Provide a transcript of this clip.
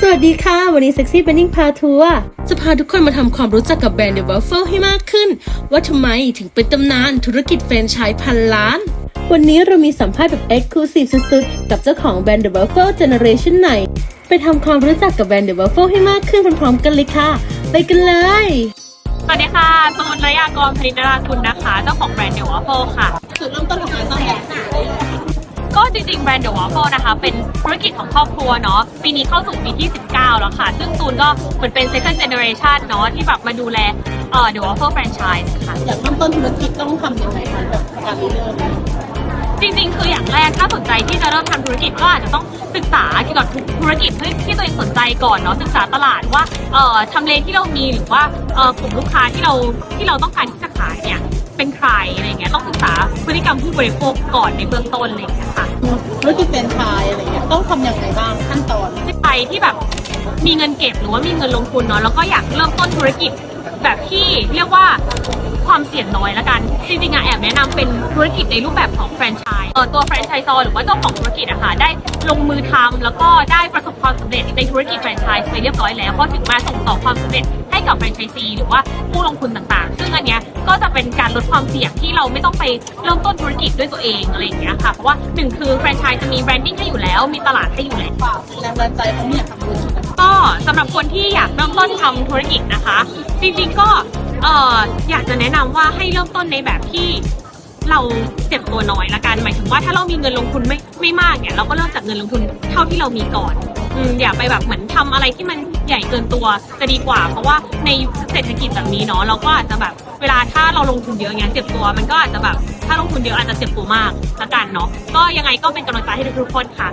สวัสดีค่ะ วันนี้ Sexy b e n n i n g พาทัวร์จะพาทุกคนมาทำความรู้จักกับแบรนด์ The Waffle ให้มากขึ้น ว่าทำไมถึงเป็นตำนานธุรกิจแฟรนไชส์พันล้าน วันนี้เรามีสัมภาษณ์แบบ Exclusive สุดๆ กับเจ้าของแบรนด์ The Waffle Generation ไหน ไปทำความรู้จักกับแบรนด์ The Waffle ให้มากขึ้นพร้อมๆกันเลยค่ะ ไปกันเลย สวัสดีค่ะตูนระยากรพนิดารากุลนะคะ เจ้าของแบรนด์เดลวอฟเฟิลค่ะ จริงๆ แบรนด์เดลวอฟเฟิลนะคะ เป็นธุรกิจของครอบครัวเนาะปีนี้เข้าสู่ปีที่ 19 แล้วค่ะ ซึ่งตูนก็เหมือนเป็น second generation เนาะที่แบบมาดูแลเอ่อเดลวอฟเฟิลแฟรนไชส์ค่ะ อยากเริ่มต้นธุรกิจต้องทำยังไงคะแบบการเริ่มจริงๆ คืออย่างแรกถ้าสนใจที่จะเริ่มทำธุรกิจก็อาจจะต้องศึกษาเกี่ยวกับธุรกิจที่ที่ตัวเองสนใจก่อนเนาะศึกษาตลาดว่าเอ่อทำเลที่เรามีหรือว่าเอ่อกลุ่มลูกค้าที่เราที่เราต้องการที่จะขายเนี่ย เป็นใครอะไรเงี้ยต้องศึกษาพฤติกรรมผู้บริโภคก่อนในเบื้องต้นอะไรอย่างเงี้ยค่ะธุรกิจเป็นไชายอะไรเงี้ยต้องทำอย่างไรบ้างขั้นตอน ใครที่แบบมีเงินเก็บหรือว่ามีเงินลงทุนเนาะแล้วก็อยากเริ่มต้นธุรกิจ แบบที่เรียกว่าความเสี่ยงน้อยละกัน จริงๆอะแอบแนะนำเป็นธุรกิจในรูปแบบของแฟรนไชส์เออตัวแฟรนไชส์ซอหรือว่าเจ้าของธุรกิจอะค่ะได้ลงมือทำแล้วก็ได้ประสบความสำเร็จในธุรกิจแฟรนไชส์ไปเรียบร้อยแล้วก็ถึงมาส่งต่อความสำเร็จให้กับแฟรนไชส์ซีหรือว่าผู้ลงทุนต่างๆ ซึ่งอันเนี้ยก็จะเป็นการลดความเสี่ยงที่เราไม่ต้องไปเริ่มต้นธุรกิจด้วยตัวเองอะไรอย่างเงี้ยค่ะเพราะว่าหนึ่งคือแฟรนไชส์จะมีแบรนดิ้งให้อยู่แล้วมีตลาดให้อยู่แล้วแรงบันดาลใจเขาเนี่ยทำธุรกิจนะคะก็ สำหรับคนที่อยากเริ่มต้นทำธุรกิจนะคะ จริงๆก็เอออยากจะแนะนำว่าให้เริ่มต้นในแบบที่เราเจ็บตัวน้อยละกันหมายถึงว่าถ้าเรามีเงินลงทุนไม่ไม่มากเนี่ยเราก็เริ่มจากเงินลงทุนเท่าที่เรามีก่อนอืมอย่าไปแบบเหมือนทำอะไรที่มันใหญ่เกินตัวจะดีกว่า เพราะว่าในยุคเศรษฐกิจแบบนี้เนาะเราก็อาจจะแบบเวลาถ้าเราลงทุนเยอะเงี้ยเจ็บตัวมันก็อาจจะแบบถ้าลงทุนเยอะอาจจะเจ็บตัวมากละกันเนาะก็ยังไงก็เป็นกำลังใจให้ทุกๆคนค่ะ